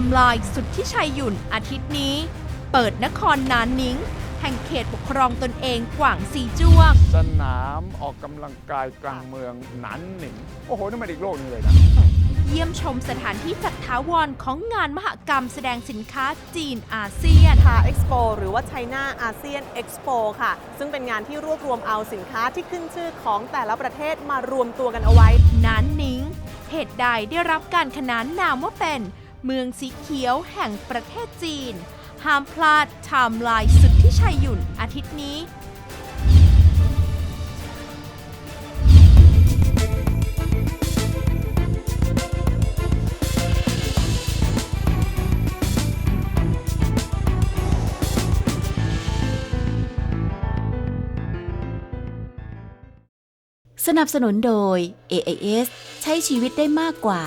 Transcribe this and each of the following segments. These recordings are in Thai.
ม์ไลน์สุดที่ชัยหยุ่นอาทิตย์นี้ เปิดนครนานนิงแห่งเขตปกครองตนเองกว่างซีจ้วง สนามออกกำลังกายกลางเมืองหนันหนิง โอ้โหนี่มันอีกโลกหนึงเลยนะ เยี่ยมชมสถานที่จัดถาวรของงานมหกรรมแสดงสินค้าจีนอาเซียน ค่ะ Expo หรือว่า China ASEAN Expo ค่ะ ซึ่งเป็นงานที่รวบรวมเอาสินค้าที่ขึ้นชื่อของแต่ละประเทศมารวมตัวกันเอาไว้ นานนิงเหตุใดได้รับการขนานนามว่าเป็น เมืองสีเขียวแห่งประเทศจีน ห้ามพลาดไทม์ไลน์สุดที่ชัยหยุ่นอาทิตย์นี้สนับสนุนโดย AIS ใช้ชีวิตได้มากกว่า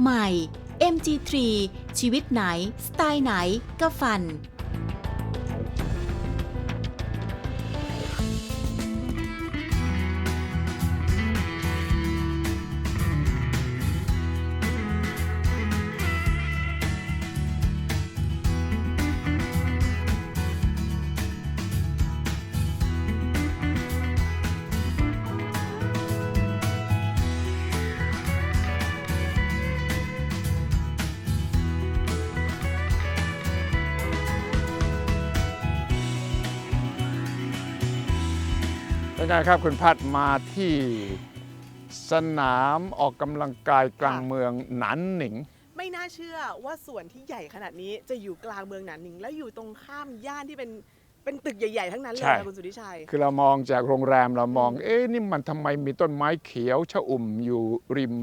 ใหม่ MG3 ชีวิตไหน สไตล์ไหน ก็ฟัน เป็นไงครับคุณพัดมาที่สนามออกกำลังกายกลางเมืองหนันหนิง ไม่น่าเชื่อว่าสวนที่ใหญ่ขนาดนี้จะอยู่กลางเมืองหนานหนิง และอยู่ตรงข้ามย่านที่เป็นเป็นตึกใหญ่ ๆ ทั้งนั้นเลยใช่ นะคุณสุทธิชัย คือเรามองจากโรงแรมเรามอง เอ๊ะนี่มันทำไมมีต้นไม้เขียวชะอุ่มอยู่ริม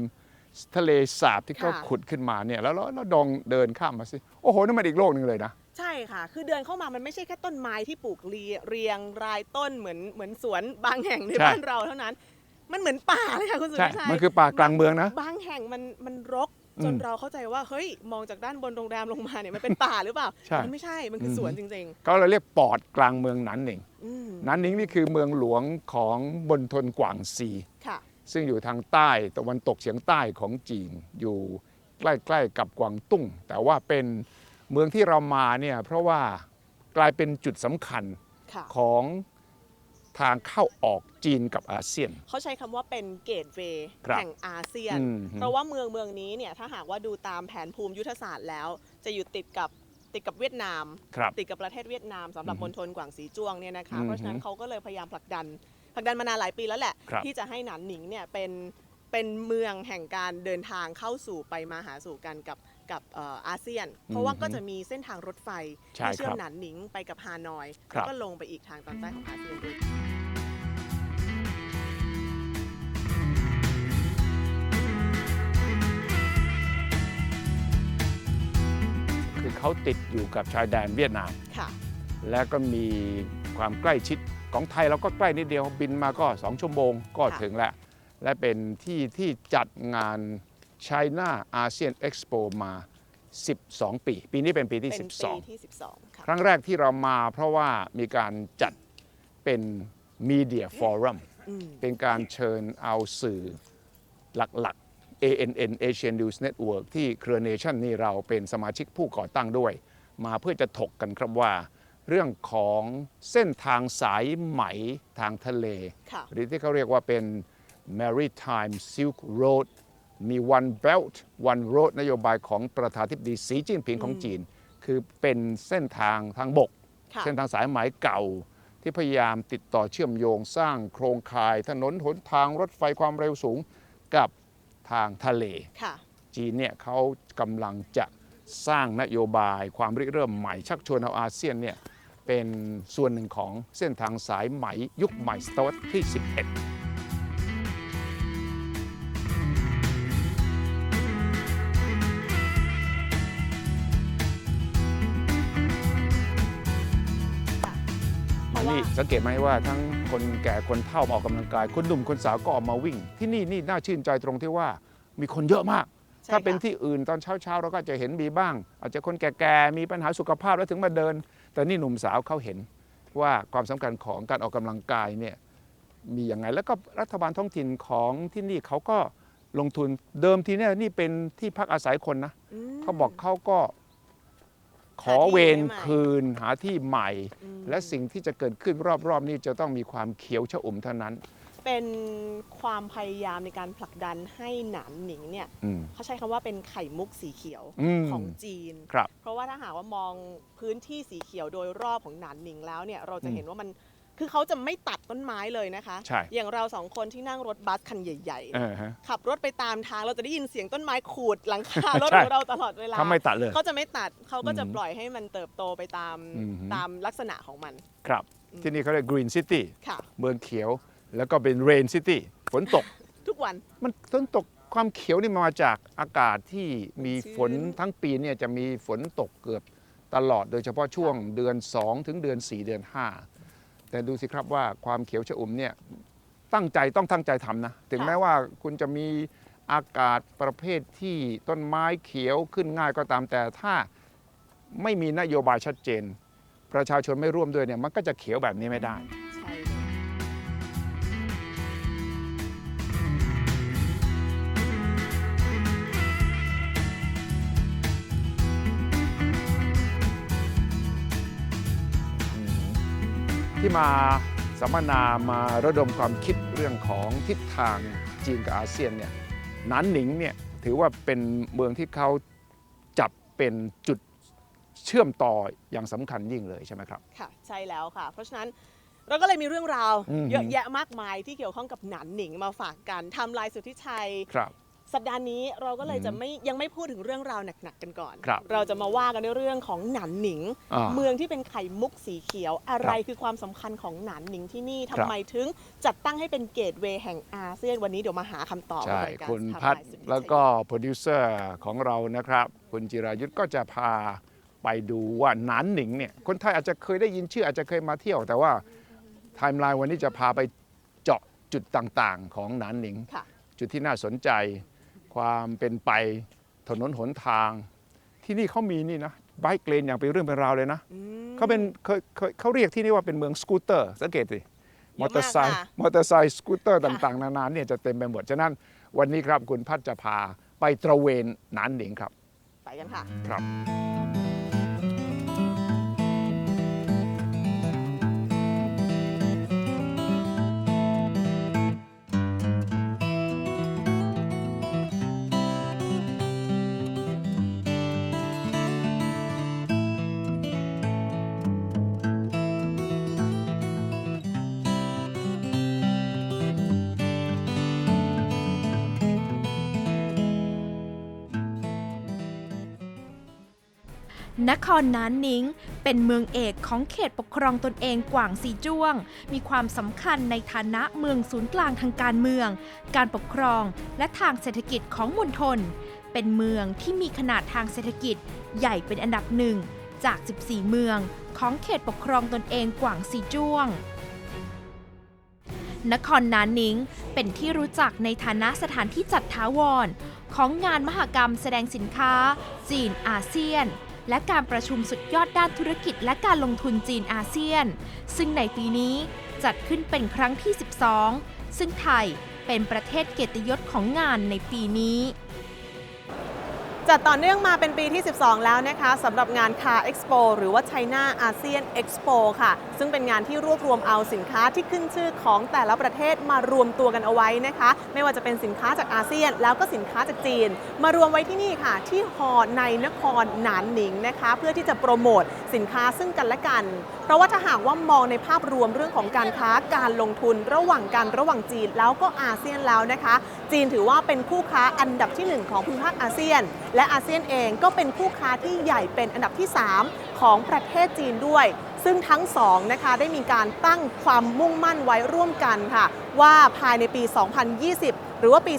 ทะเลสาบที่เขาค่ะ ขุดขึ้นมาเนี่ยแล้วเราเราดองเดินข้ามมาสิ โอ้โหนี่มันอีกโลกหนึ่งเลยนะ ใช่ค่ะ คือเดินเข้ามามันไม่ใช่แค่ต้นไม้ที่ปลูกเรียเรียงรายต้นเหมือนเหมือนสวนบางแห่งในใช่ บ้านเราเท่านั้น มันเหมือนป่าเลยค่ะคุณสุทใช่ ธิชัย มันคือป่ากลางเมืองนะ บางแห่งมันมันรกอืมจนเราเข้าใจว่าเฮ้ยมองจากด้านบนโรงแรมลงมาเนี่ยมันเป็นป่าหรือเปล่า ใช่มันไม่ใช่ มันคืออม สวนจริงเขาเลยเรียกปอดกลางเมืองหนันหนิงๆ อืมหนันหนิงนี่คือเมืองหลวงของบนทนกวางซี ค่ะ ซึ่งอยู่ทางใต้ตะวันตกเฉียงใต้ของจีนอยู่ใกล้ ๆ กับกวางตุ้ง แต่ว่าเป็น เมืองที่เรามาเนี่ยเพราะว่ากลายเป็นจุดสำคัญค่ะ ของทางเข้าออกจีนกับอาเซียน เขาใช้คำว่าเป็นเกตเวย์ครับแห่งอาเซียน อืม เพราะว่าเมืองเมืองนี้เนี่ยถ้าหากว่าดูตามแผนภูมิยุทธศาสตร์แล้ว จะอยู่ติดกับติดกับเวียดนาม ครับ ติดกับประเทศเวียดนามสำหรับอือมฮึณฑลกวางซีจ้วงเนี่ยนะคะ อือฮึเพราะฉะนั้นเขาก็เลยพยายามผลักดันผลักดันมานานหลายปีแล้วแหละ ครับที่จะให้หนานหนิงเนี่ยเป็นเป็นเมืองแห่งการเดินทางเข้าสู่ไปมาหาสู่กันกับ กับเอ่ออาเซียน เพราะว่าก็จะมีเส้นทางรถไฟใช่ที่เชื่อครัมบหนานหนิงไปกับฮานอยครัแล้วบก็ลงไปอีกทางตอนใต้ของอาเซียนด้วยคือเขาติดอยู่กับชายแดนเวียดนามค่ะและก็มีความใกล้ชิดของไทยเราก็ใกล้นิดเดียวบินมาก็ 2 ชั่วโมงก็ค่ะถึงแล้ว และเป็นที่ที่จัดงาน China ASEAN Expo มา 12 ปี ปีนี้เป็นปีที่ เป็นปี12ที่ 12 ค่ะครั้งแรกที่เรามาเพราะว่ามีการจัดเป็น Media Forum อืมเป็นการเชิญเอาสื่อหลักๆ ANN Asian News Network ที่เครือเนชั่นนี่เราเป็นสมาชิกผู้ก่อตั้งด้วย มาเพื่อจะถกกันครับว่า เรื่องของเส้นทางสายไหมทางทะเล ค่ะ หรือที่เขาเรียกว่าเป็น Maritime Silk Road มี One Belt One Road นโยบายของประธานาธิบดีสีจิ้นผิงของจีน คือเป็นเส้นทางทางบกค่ะเส้นทางสายไหมเก่า ที่พยายามติดต่อเชื่อมโยงสร้างโครงข่าย ถนนหนทางรถไฟความเร็วสูงกับทางทะเลค่ะจีนเนี่ยเขากำลังจะสร้างนโยบายความริเริ่มใหม่ชักชวนเอาอาเซียนเนี่ยเป็นส่วนหนึ่งของเส้นทางสายไหมยุคใหม่ศตวรรษที่ 11 สังเกตไหมว่าทั้งคนแก่คนเฒ่ามาออกกำลังกาย คนหนุ่มคนสาวก็ออกมาวิ่ง ที่นี่นี่น่าชื่นใจตรงที่ว่ามีคนเยอะมาก ใช่ถ้าเป็นค่ะ ที่อื่นตอนเช้าๆเราก็จะเห็นมีบ้าง อาจจะคนแก่ๆมีปัญหาสุขภาพแล้วถึงมาเดิน แต่นี่หนุ่มสาวเขาเห็นว่าความสำคัญของการออกกำลังกายเนี่ยมีอย่างไงแล้วก็รัฐบาลท้องถิ่นของที่นี่เขาก็ลงทุนเดิมทีเนี่ยนี่เป็นที่พักอาศัยคนนะมเขาบอกเขาก็ ขอหาที่เวรใหม่คืนหาที่ใหม่อืมและสิ่งที่จะเกิดขึ้นรอบๆ นี้จะต้องมีความเขียวชอุ่มเท่านั้น เป็นความพยายามในการผลักดันให้หนานหนิงเนี่ยอืม เขาใช้คำว่าเป็นไข่มุกสีเขียวอืม ของจีน ครับ เพราะว่าถ้าหากว่ามองพื้นที่สีเขียวโดยรอบของหนานหนิงแล้วเนี่ยเราจะอืมเห็นว่ามัน คือเขาจะไม่ตัดต้นไม้เลยนะคะ ใช่ อย่างเราสองคนที่นั่งรถบัสคันใหญ่ๆเอเนี่ยอฮะ ขับรถไปตามทางเราจะได้ยินเสียงต้นไม้ขูดหลังคารถใช่ของเราตลอดเวลาเขาไม่ตัดเลย เขาจะไม่ตัดเขาก็จะอืมปล่อยให้มันเติบโตไปตามอืม ตามลักษณะของมันครับ ที่นี่เขาเรียก Green City ค่ะ เมืองเขียว แล้วก็เป็น Rain City ฝนตก ทุกวัน มันฝนตกความเขียวนี่มาจากอากาศที่มีฝนชื้นทั้งปีเนี่ยจะมีฝนตกเกือบตลอดโดยเฉพาะช่วงเดือน 2 ถึงเดือน 4 เดือน5 แต่ดูสิครับว่าความเขียวชอุ่มเนี่ยตั้งใจต้องตั้งใจทำนะ ถึงแม้ว่าคุณจะมีอากาศประเภทที่ต้นไม้เขียวขึ้นง่ายก็ตามแต่ถ้าไม่มีนโยบายชัดเจน ประชาชนไม่ร่วมด้วยเนี่ยมันก็จะเขียวแบบนี้ไม่ได้ ที่มาสัมมนามาระดมความคิดเรื่องของทิศทางจีนกับอาเซียนเนี่ยหนานหนิงเนี่ยถือว่าเป็นเมืองที่เขาจับเป็นจุดเชื่อมต่ออย่างสำคัญยิ่งเลยใช่ไหมครับ ค่ะใช่แล้วค่ะ เพราะฉะนั้นเราก็เลยมีเรื่องราว อืมเยอะแยะมากมายที่เกี่ยวข้องกับหนานหนิงมาฝากกันทำลายสุทธิชัย ครับ สัปดาห์นี้เราก็เลยอืมจะไม่ยังไม่พูดถึงเรื่องราวหนักๆกันก่อน ครับเราจะมาว่ากันในเรื่องของหนานหนิง อ่าเมืองที่เป็นไข่มุกสีเขียว อะไรครับคือความสำคัญของหนานหนิงที่นี่ครัทำบ ไมถึงจัดตั้งให้เป็นเกตเวย์แห่งอาเซียนวันนี้เดี๋ยวมาหาคำตอบใช่รายการคุณทำพัฒลายสุทธิชัยแล้วก็โปรดิวเซอร์ของเรานะครับ คุณจิรายุทธก็จะพาไปดูว่าหนานหนิงเนี่ยคนไทยอาจจะเคยได้ยินชื่ออาจจะเคยมาเที่ยว แต่ว่าไทม์ไลน์วันนี้จะพาไปเจาะจุดต่างๆ ของหนานหนิง ค่ะ จุดที่น่าสนใจ ความเป็นไปถนนหนทาง ที่นี่เขามีนี่นะไบค์เลนอย่างเป็นเรื่องเป็นราวเลยนะอืมเขาเป็นเคยเคยเขาเรียกที่นี่ว่าเป็นเมืองสกูตเตอร์สังเกตสิเยมออะมากเตอร์ไซค์ค่ะมอเตอร์ไซค์สกูตเตอร์ต่างๆ นานาเนี่ยจะเต็มไปหมด ฉะนั้นวันนี้ครับคุณพัฒจะพาไปตระเวนหนานหนิงครับ ไปกันค่ะ ครับ นครนานนิงเป็นเมืองเอกของเขตปกครองตนเองกว่างซีจ้วง มีความสำคัญในฐานะเมืองศูนย์กลางทางการเมือง การปกครองและทางเศรษฐกิจของมณฑลเป็นเมืองที่มีขนาดทางเศรษฐกิจใหญ่เป็นอันดับหนึ่งจาก 14 เมืองของเขตปกครองตนเองกว่างซีจ้วง นครนานนิงเป็นที่รู้จักในฐานะสถานที่จัดท้าวรของงานมหกรรมแสดงสินค้าจีนอาเซียน และการประชุมสุดยอดด้านธุรกิจและการลงทุนจีนอาเซียน ซึ่งในปีนี้จัดขึ้นเป็นครั้งที่ 12 ซึ่งไทยเป็นประเทศเกียรติยศของงานในปีนี้ จัดต่อเนื่องมาเป็นปีที่ 12 แล้วนะคะสำหรับงาน Car Expo หรือว่า China ASEAN Expo ค่ะ ซึ่งเป็นงานที่รวบรวมเอาสินค้าที่ขึ้นชื่อของแต่ละประเทศมารวมตัวกันเอาไว้นะคะ ไม่ว่าจะเป็นสินค้าจากอาเซียน แล้วก็สินค้าจากจีน มารวมไว้ที่นี่ค่ะ ที่ฮอในนครหนานหนิงนะคะ เพื่อที่จะโปรโมทสินค้าซึ่งกันและกัน เพราะว่าถ้าหากว่ามองในภาพรวมเรื่องของการค้าการลงทุนระหว่างกันระหว่างจีนแล้วก็อาเซียนแล้วนะคะ จีนถือว่าเป็นคู่ค้าอันดับที่หนึ่งของภูมิภาคอาเซียน และอาเซียนเองก็เป็นคู่ค้าที่ใหญ่เป็นอันดับที่ 3 ของประเทศจีนด้วย ซึ่งทั้งสองนะคะได้มีการตั้งความมุ่งมั่นไว้ร่วมกันค่ะ ว่าภายในปี 2020หรือว่าปี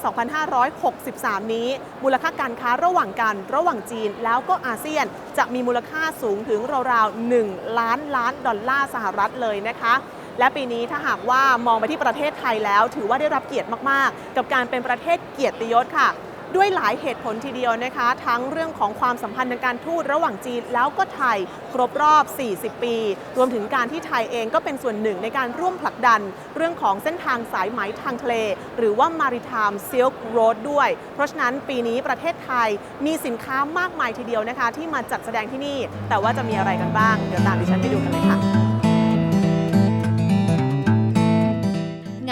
2563 นี้ มูลค่าการค้าระหว่างกัน ระหว่างจีน แล้วก็อาเซียน จะมีมูลค่าสูงถึงราวๆ 1 ล้านล้านดอลลาร์สหรัฐเลยนะคะ และปีนี้ถ้าหากว่ามองไปที่ประเทศไทยแล้ว ถือว่าได้รับเกียรติมาก ๆ กับการเป็นประเทศเกียรติยศค่ะ ด้วยหลายเหตุผลทีเดียวนะคะ ทั้งเรื่องของความสัมพันธ์ทางการทูตระหว่างจีน แล้วก็ไทยครบรอบ 40 ปี รวมถึงการที่ไทยเองก็เป็นส่วนหนึ่งในการร่วมผลักดัน เรื่องของเส้นทางสายไหมทางทะเล หรือว่า Maritime Silk Road ด้วย เพราะฉะนั้นปีนี้ประเทศไทยมีสินค้ามากมายทีเดียวนะคะ ที่มาจัดแสดงที่นี่ แต่ว่าจะมีอะไรกันบ้าง เดี๋ยวตามดิฉันไปดูกันเลยค่ะ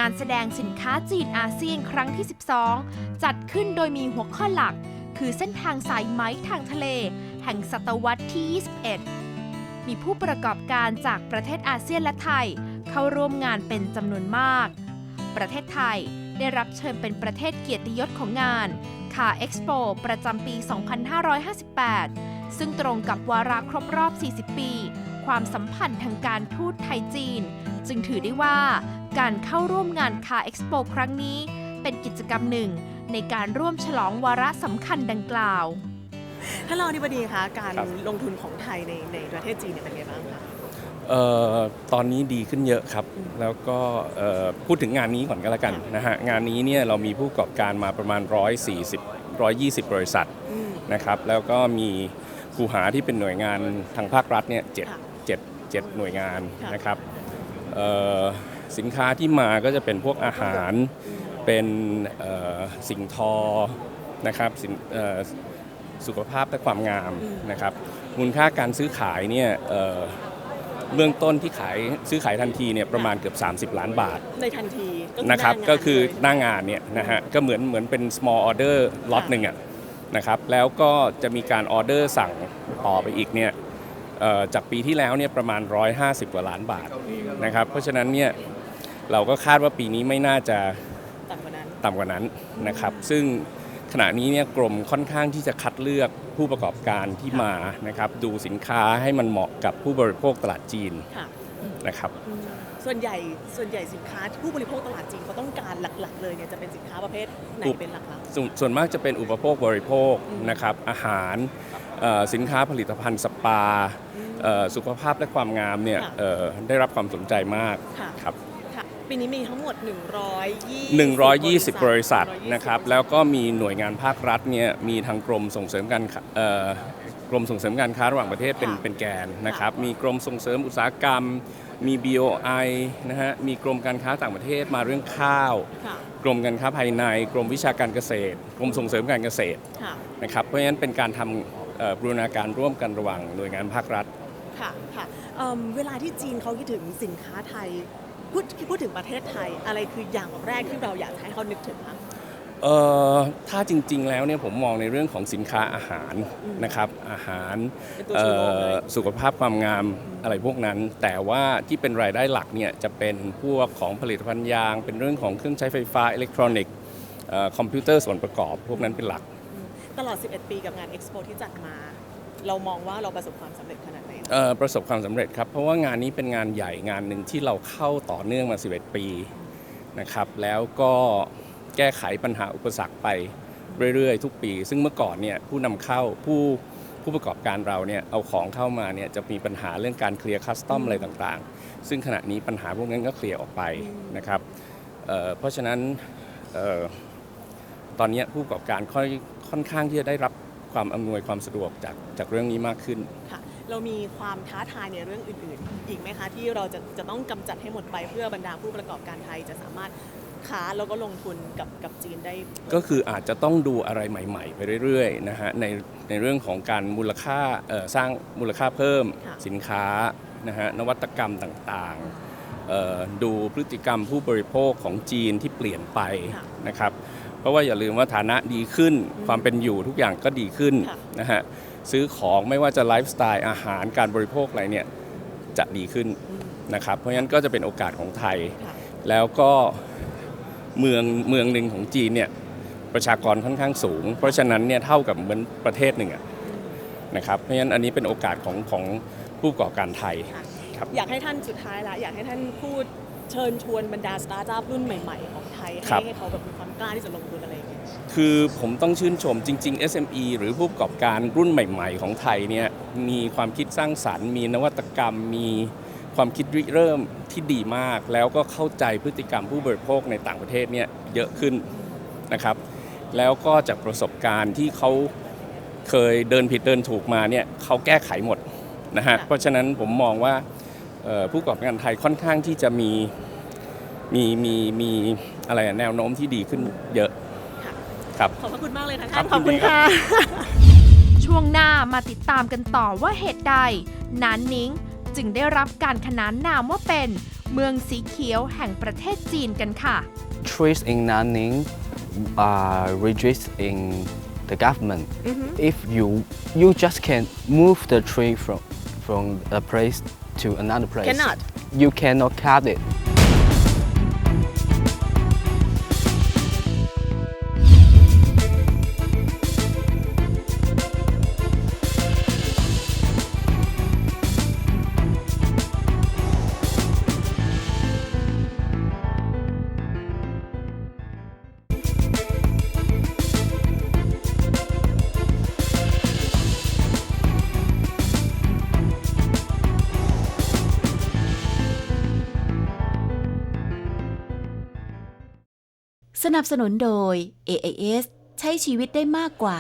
านแสดงสินค้าจีนอาเซียนครั้งที่ 12 จัดขึ้นโดยมีหัวข้อหลัก คือเส้นทางสายไหมทางทะเล แห่งศตวรรษที่ 21 มีผู้ประกอบการจากประเทศอาเซียนและไทย เข้าร่วมงานเป็นจำนวนมาก ประเทศไทยได้รับเชิญเป็นประเทศเกียรติยศของงานคาเอ็กซ์โปประจำปี 2558 ซึ่งตรงกับวาระครบรอบ 40 ปี ความสัมพันธ์ทางการทูตไทยจีน จึงถือได้ว่า การเข้าร่วมงานคาเอ็กซ์โปครั้งนี้ เป็นกิจกรรมหนึ่ง ในการร่วมฉลองวาระสำคัญดังกล่าวท่านรองอธิบดีคะการครับ ลงทุนของไทยในในประเทศจีนเนี่ยเป็นไงบ้างคะ เอ่อตอนนี้ดีขึ้นเยอะครับแล้วก็เอ่อพูดถึงงานนี้ก่อนก็แล้วกันนะฮะ งานนี้เนี่ยเรามีผู้ประกอบการมาประมาณ 140 120 บริษัทอืม นะครับ แล้วก็มีคูหาที่เป็นหน่วยงานทางภาครัฐเนี่ยเจ็ดค่ะเจ็ดเจ็ดหน่วยงานค่ะ นะครับเอ่อ สินค้าที่มาก็จะเป็นพวกอาหารเป็นเอ่อสิ่งทอนะครับสินเอ่อสุขภาพและความงามนะครับมูลค่าการซื้อขายเนี่ยเอ่อเบื้องต้นที่ขายซื้อขายทันทีเนี่ยประมาณเกือบ 30 ล้านบาท ในทันทีก็นะครับหางาก็คือเลยหน้างานเนี่ยนะฮะก็เหมือนเหมือนเป็น small order ล็อตหนึ่งอะนะครับแล้วก็จะมีการออเดอร์สั่งต่อไปอีกเนี่ยเอ่อจากปีที่แล้วเนี่ยประมาณ 150 กว่าล้านบาทนะครับเพราะฉะนั้นเนี่ย เราก็คาดว่าปีนี้ไม่น่าจะต่ำกว่านั้นต่ำกว่านั้นนะครับ ซึ่งขณะนี้เนี่ยกรมค่อนข้างที่จะคัดเลือกผู้ประกอบการที่มานะครับ ดูสินค้าให้มันเหมาะกับผู้บริโภคตลาดจีนค่ะนะครับอืมส่วนใหญ่ส่วนใหญ่สินค้าที่ผู้บริโภคตลาดจีนเขาต้องการหลักๆ เลยเนี่ยจะเป็นสินค้าประเภทไหนอุปเป็นหลักสวนส่วนมากจะเป็นอุปโภคบริโภคนะครับ อาหารเอ่อสินค้าผลิตภัณฑ์สปาเอ่อสุขภาพและความงามเนี่ยเอ่อได้รับความสนใจมากๆค่ะ ครับค่ะ ปีนี้มีทั้งหมด 120 120 บริษัทนะครับแล้วก็มีหน่วยงานภาครัฐเนี่ยมีทางกรมส่งเสริมการค้าเอ่อกรมส่งเสริมการค้าระหว่างประเทศเป็นค่ะเป็นแกนนะครับมีกรมส่งเสริมอุตสาหกรรม มี BOI นะฮะมีกรมการค้าต่างประเทศมาเรื่องข้าวค่ะกรมการค้าภายใน กรมวิชาการเกษตร กรมส่งเสริมการเกษตรค่ะนะครับเพราะฉะนั้นเป็นการทำเอ่อบูรณาการร่วมกันระหว่างหน่วยงานภาครัฐค่ะค่ะเอิ่มเวลาที่จีนเขาคิดถึงสินค้าไทย พูดพูดถึงประเทศไทยอะไรคืออย่างแรกที่เราอยากให้เขานึกถึงคะ เอ่อถ้าจริงๆแล้วเนี่ยผมมองในเรื่องของสินค้าอาหารนะครับอาหารเป็นตัวเอ่ชูโรงเลยอสุขภาพความงามอะไรพวกนั้น แต่ว่าที่เป็นรายได้หลักเนี่ยจะเป็นพวกของผลิตภัณฑ์ยาง เป็นเรื่องของเครื่องใช้ไฟฟ้าอิเล็กทรอนิกส์เอ่อคอมพิวเตอร์ส่วนประกอบ พวกนั้นเป็นหลัก ตลอด 11 ปีกับงานเอ็กซ์โปที่จัดมา เรามองว่าเราประสบความสำเร็จขนาดไหนเอ่อประสบความสำเร็จครับ เพราะว่างานนี้เป็นงานใหญ่งานหนึ่งที่เราเข้าต่อเนื่องมา 11 ปีนะครับ แล้วก็แก้ไขปัญหาอุปสรรคไปเรื่อยๆ ทุกปี ซึ่งเมื่อก่อนเนี่ยผู้นำเข้าผู้ผู้ประกอบการเราเนี่ยเอาของเข้ามาเนี่ยจะมีปัญหาเรื่องการเคลียร์คัสตอมอะไรต่างๆ ซึ่งขณะนี้ปัญหาพวกนั้นก็เคลียร์ออกไปนะครับเอ่อเพราะฉะนั้นเอ่อตอนนี้ผู้ประกอบการค่อยค่อนข้างที่จะได้รับ ความอำนวยความสะดวกจากจากเรื่องนี้มากขึ้น ค่ะ เรามีความท้าทายในเรื่องอื่นๆ อีกไหมคะ ที่เราจะจะต้องกำจัดให้หมดไปเพื่อบรรดาผู้ประกอบการไทยจะสามารถค้าแล้วก็ลงทุนกับกับจีนได้ ก็คืออาจจะต้องดูอะไรใหม่ ๆ ไปเรื่อยๆนะฮะในในเรื่องของการมูลค่าเอ่อสร้างมูลค่าเพิ่มค่ะ สินค้านะฮะนวัตกรรมต่างๆเอ่อดูพฤติกรรมผู้บริโภคของจีนที่เปลี่ยนไปนะครับ เพราะว่าอย่าลืมว่าฐานะดีขึ้น ความเป็นอยู่ทุกอย่างก็ดีขึ้นนะฮะซื้อของไม่ว่าจะไลฟ์สไตล์อาหารการบริโภคอะไรเนี่ยจะดีขึ้นนะครับเพราะฉะนั้นก็จะเป็นโอกาสของไทยค่ะแล้วก็เมืองเมืองหนึ่งของจีนเนี่ยประชากรค่อนข้างสูง เพราะฉะนั้นเนี่ยเท่ากับเหมือนประเทศหนึ่งอะนะครับเพราะฉะนั้นอันนี้เป็นโอกาสของของผู้ประกอบการไทยค่ะครับอยากให้ท่านสุดท้ายละอยากให้ท่านพูด เชิญชวนบรรดาสตาร์ทอัพรุ่นใหม่ๆ ของไทย ครัให้บ ให้เขาแบบมีความกล้าที่จะลงทุนอะไรอย่างเงี้ย คือผมต้องชื่นชมจริง ๆ SME หรือผู้ประกอบการรุ่นใหม่ ๆ ของไทยเนี่ยมีความคิดสร้างสรรค์ มีนวัตกรรม มีความคิดริเริ่มที่ดีมาก แล้วก็เข้าใจพฤติกรรมผู้บริโภคในต่างประเทศเนี่ยเยอะขึ้นนะครับ แล้วก็จากประสบการณ์ที่เขาเคยเดินผิดเดินถูกมาเนี่ยเขาแก้ไขหมดนะฮะค่ะ เพราะฉะนั้นผมมองว่าเอ่อ ผู้ประกอบการไทยค่อนข้างที่จะมีมีมีมีอะไรอะแนวโน้มที่ดีขึ้นเยอะครับขอบพระคุณมากเลยทั้งครัท่าบนขอบคุณยินดีครัค่ะบช่วงหน้ามาติดตามกันต่อว่าเหตุใดนานนิงจึงได้รับการขนานนามว่าเป็นเมืองสีเขียวแห่งประเทศจีนกันค่ะ trees in Nanning are registered in the government. If you you just can move the tree from from a place to another place. Cannot. You cannot cut it. นับสนุนโดย AIS ใช้ชีวิตได้มากกว่า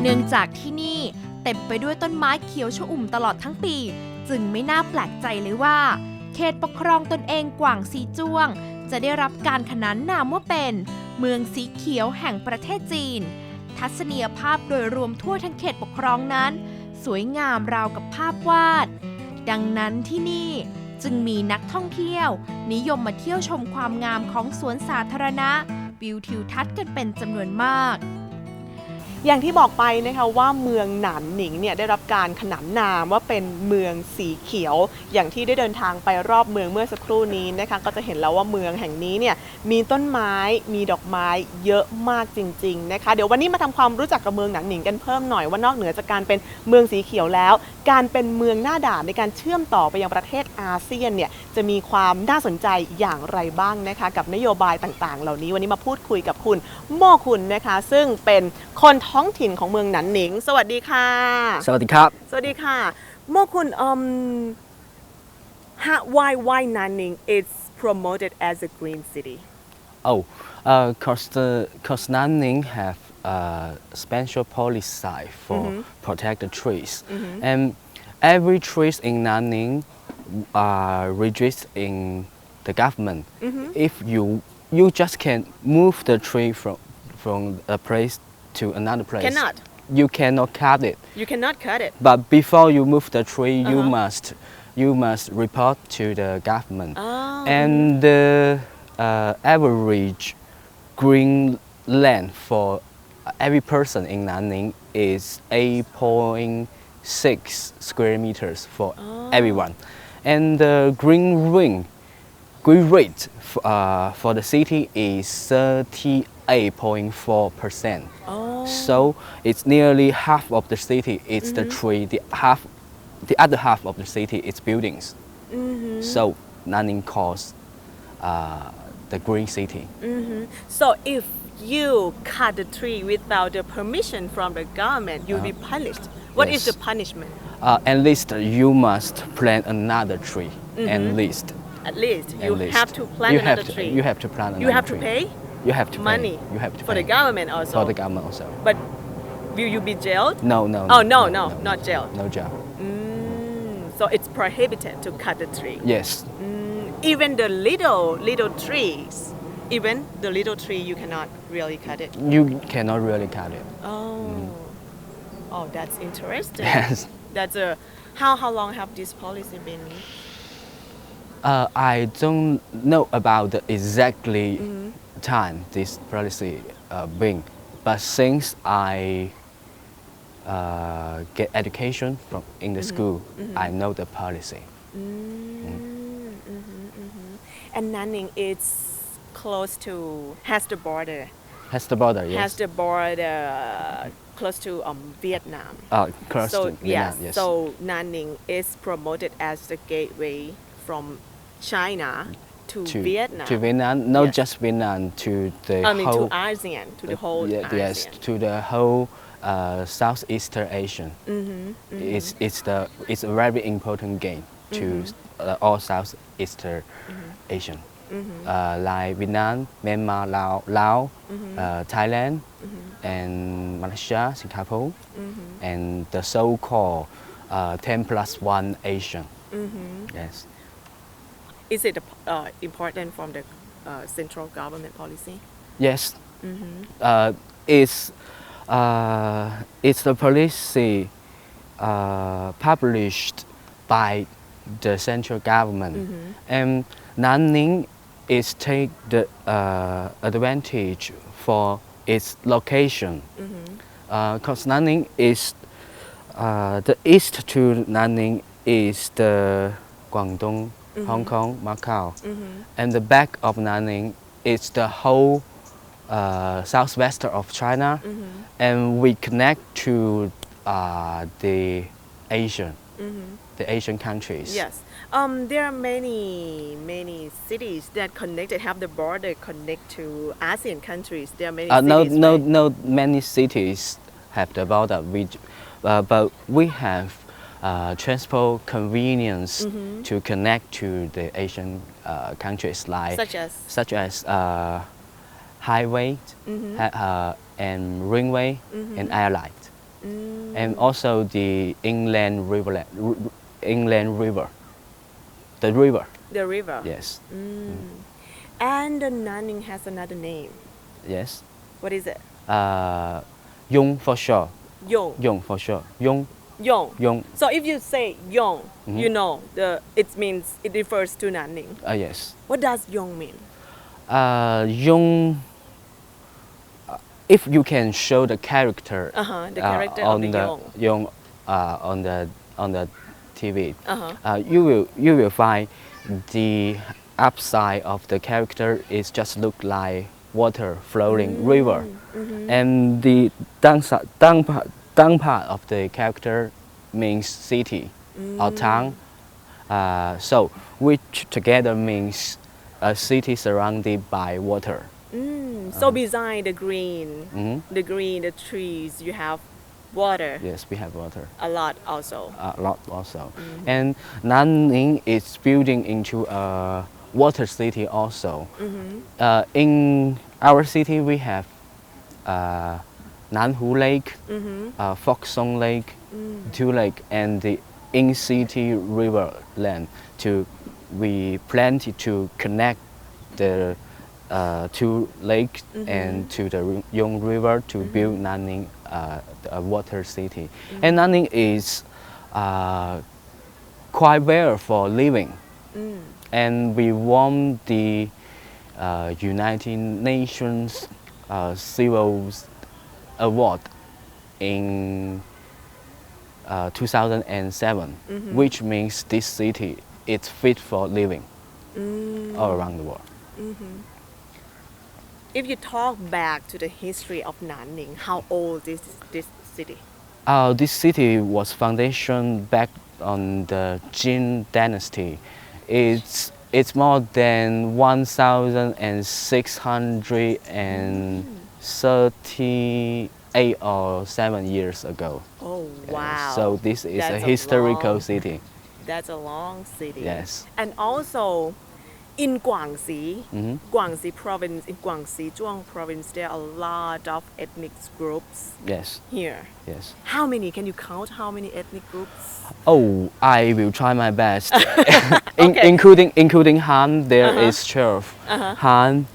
เนื่องจากที่นี่เต็มไปด้วยต้นไม้เขียวชอุ่มตลอดทั้งปี จึงไม่น่าแปลกใจเลยว่า เขตปกครองตนเองกว่างซีจ้วง จะได้รับการขนานนามว่าเป็น เมืองสีเขียวแห่งประเทศจีน ทัศนียภาพโดยรวมทั่วทั้งเขตปกครองนั้น สวยงามราวกับภาพวาด ดังนั้นที่นี่จึงมีนักท่องเที่ยว นิยมมาเที่ยวชมความงามของสวนสาธารณะวิวทิวทัศน์กันเป็นจำนวนมาก อย่างที่บอกไปนะคะว่าเมืองหนานหนิงเนี่ยได้รับการขนานนามว่าเป็นเมืองสีเขียว อย่างที่ได้เดินทางไปรอบเมืองเมื่อสักครู่นี้นะคะก็จะเห็นแล้วว่าเมืองแห่งนี้เนี่ยมีต้นไม้มีดอกไม้เยอะมากจริงๆนะคะเดี๋ยววันนี้มาทำความรู้จักกับเมืองหนานหนิงกันเพิ่มหน่อยว่านอกเหนือจากการเป็นเมืองสีเขียวแล้ว การเป็นเมืองหน้าด่านในการเชื่อมต่อไปยังประเทศอาเซียนเนี่ย จะมีความน่าสนใจอย่างไรบ้างนะคะ กับนโยบายต่างๆ เหล่านี้วันนี้มาพูดคุยกับคุณโม่คุณนะคะ ซึ่งเป็นคนท้องถิ่นของเมืองหนันหนิง สวัสดีค่ะ สวัสดีครับ สวัสดีค่ะ โม่คุณ um how, why why Nanning is promoted as a green city Oh, uh, cause the cause Nanning have a special policy for protect the trees, and every trees in Nanning are registered in the government. If you you just can move the tree from from a place to another place. Cannot. You cannot cut it. you cannot cut it But before you move the tree, you Uh-huh. must you must report to the government. Oh. And the uh, average green land for every person in Nanning is 8.6 square meters for everyone. And the green ring, green rate uh, for the city is 38.4 percent. oh So it's nearly half of the city. It's the tree. The half, the other half of the city is buildings. Mhm. So Nanning calls uh, the green city. Mhm. so if you cut the tree without the permission from the government you'll be punished What is Yes. the punishment Uh, at least you must plant another tree. At least. at least At you least. have to plant you another have to, tree You have to plant another you have to pay You have to money Pay. You have to for the pay. government also For the government also. but will you be jailed No, no. oh no no not jailed No job. Mm, so it's prohibited to cut the tree Yes. even the little little trees even the little tree you cannot really cut it You cannot really cut it. oh oh that's interesting. Yes. that's a how how long have this policy been? Uh, I don't know about the exactly mm-hmm. time this policy uh, bring, but since I uh, get education from in the mm-hmm. school, mm-hmm. I know the policy. Mm. and Nanning is close to has the border? Has the border, yes. has the border close to um, Vietnam uh, close so to Vietnam, yes, yes. so Nanning is promoted as the gateway from China to, to Vietnam To Vietnam, not Yes. just Vietnam, to the I mean whole. to ASEAN to the whole yeah, yes, to the whole uh, Southeastern Asian. It's, it's, the, it's a very important game to uh, all Southeastern Asian. Uh, like Vietnam, Myanmar, Laos, Laos uh, Thailand, and Malaysia, Singapore, and the so-called uh, 10 plus 1 Asian. Yes. Is it uh, important from the uh, central government policy Yes. Uh, it's, uh, it's the policy uh, published by the central government. And Nanning is take the uh, advantage for its location. Because Nanning is uh, the east to Nanning is the Guangdong, Hong Kong, Macau, and the back of Nanning is the whole uh, southwest of China, and we connect to uh, the Asian, the Asian countries. Yes. Um, there are many, many cities that connected, have the border connect to ASEAN countries. There are many Uh, no, cities. no, right? no. Many cities have the border, which, uh, but we have uh, transport convenience Mm-hmm. to connect to the Asian uh, countries, like Such as? such as uh, highway ha- uh, and ringway and airline, Mm. and also the inland river, inland river, the river. The river. Yes, Mm. And the Nanning has another name. yes. What is it? Uh, Yong for sure. Yong. Yong for sure. Yong, Yong. Yong. So if you say Yong, Mm-hmm. you know the it means it refers to Nanning. Uh, yes. What does Yong mean? Uh, Yong. uh, If you can show the character, Uh-huh, the character of on the the Yong. Yong, uh, on the on the TV, Uh-huh. uh, you will you will find the upside of the character is just look like water flowing Mm. river, Mm-hmm. and the down, si- down, part, down part of the character means city or town. Uh, so which together means a city surrounded by water. Mm, Uh-huh. so beside the green, Mhm. the green, the trees, you have water Yes, we have water. a lot also. a lot also. And Nanning is building into a water city also. Uh, in our city, we have uh, Nanhu Lake, uh, Fox Song Lake, two lake, and the in-city river land. To we plan to- connect the uh, two lakes and to the Yong River to build Nanning uh, a water city. And Nanning is uh, quite well for living. And we won the uh, United Nations uh, Civil Award in uh, 2007, which means this city is fit for living all around the world. If you talk back to the history of Nanning, how old is this city? Uh, this city was foundation back on the Jin dynasty. It's it's more than 1,638 or seven years ago. Oh Uh, wow! So this is That's a historical long- city. That's a long city. Yes. And also, in Guangxi, Mhm. Guangxi province, in Guangxi Zhuang province, there are a lot of ethnic groups Yes, here. yes. How many? Can you count how many ethnic groups? Oh, I will try my best. In- Okay. including including Han, there Uh-huh. is twelve. Han,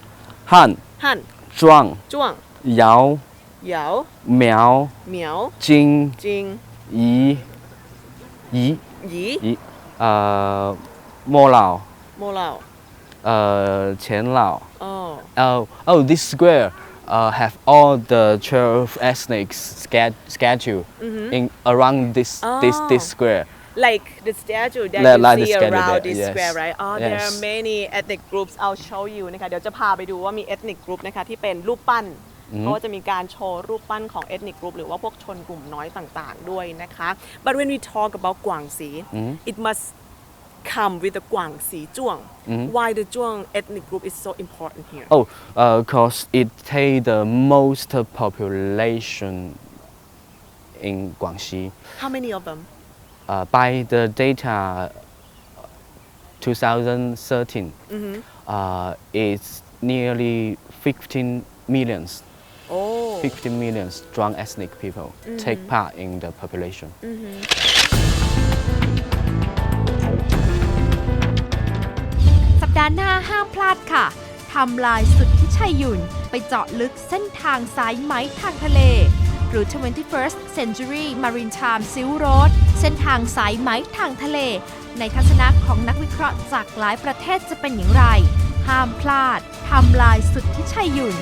Han, Han, Zhuang, Zhuang, Yao, Yao, Miao, Miao, Jing, Jing, Yi, Yi, Yi, Yi, uh, Mo Lao, Mo Lao. Uh, Qian Lao. Oh, Oh, oh, this square uh, have all the 12 ethnics sched- schedule in around this this Oh. this square. like the statue that Like- you like the see statue around there, this yes. square right oh there are Yes. many ethnic groups I'll show you นะคะเดี๋ยวจะพาไปดูว่ามี ethnic group นะคะที่เป็นรูปปั้นเพราะว่าจะมีการโชว์รูปปั้นของ ethnic group หรือว่าพวกชนกลุ่มน้อยต่างๆด้วยนะคะ but when we talk about กวางสี it must come with the Guangxi Zhuang. Mm-hmm. Why the Zhuang ethnic group is so important here? Oh, uh, because it take the most population in Guangxi. How many of them? Uh, by the data 2013, mm-hmm. uh, it's nearly 15 millions. Oh. 15 million strong ethnic people mm-hmm. take part in the population. Mm-hmm. ห์หน้าห้ามพลาดค่ะทำลายสุดที่ชัยยุนไปเจาะลึกเส้นทางสายไหมทางทะเล หรือ 21st Century Maritime Silk Road เส้นทางสายไหมทางทะเล ในทัศนะของนักวิเคราะห์จากหลายประเทศจะเป็นอย่างไร ห้ามพลาดทำลายสุดที่ชัยยุน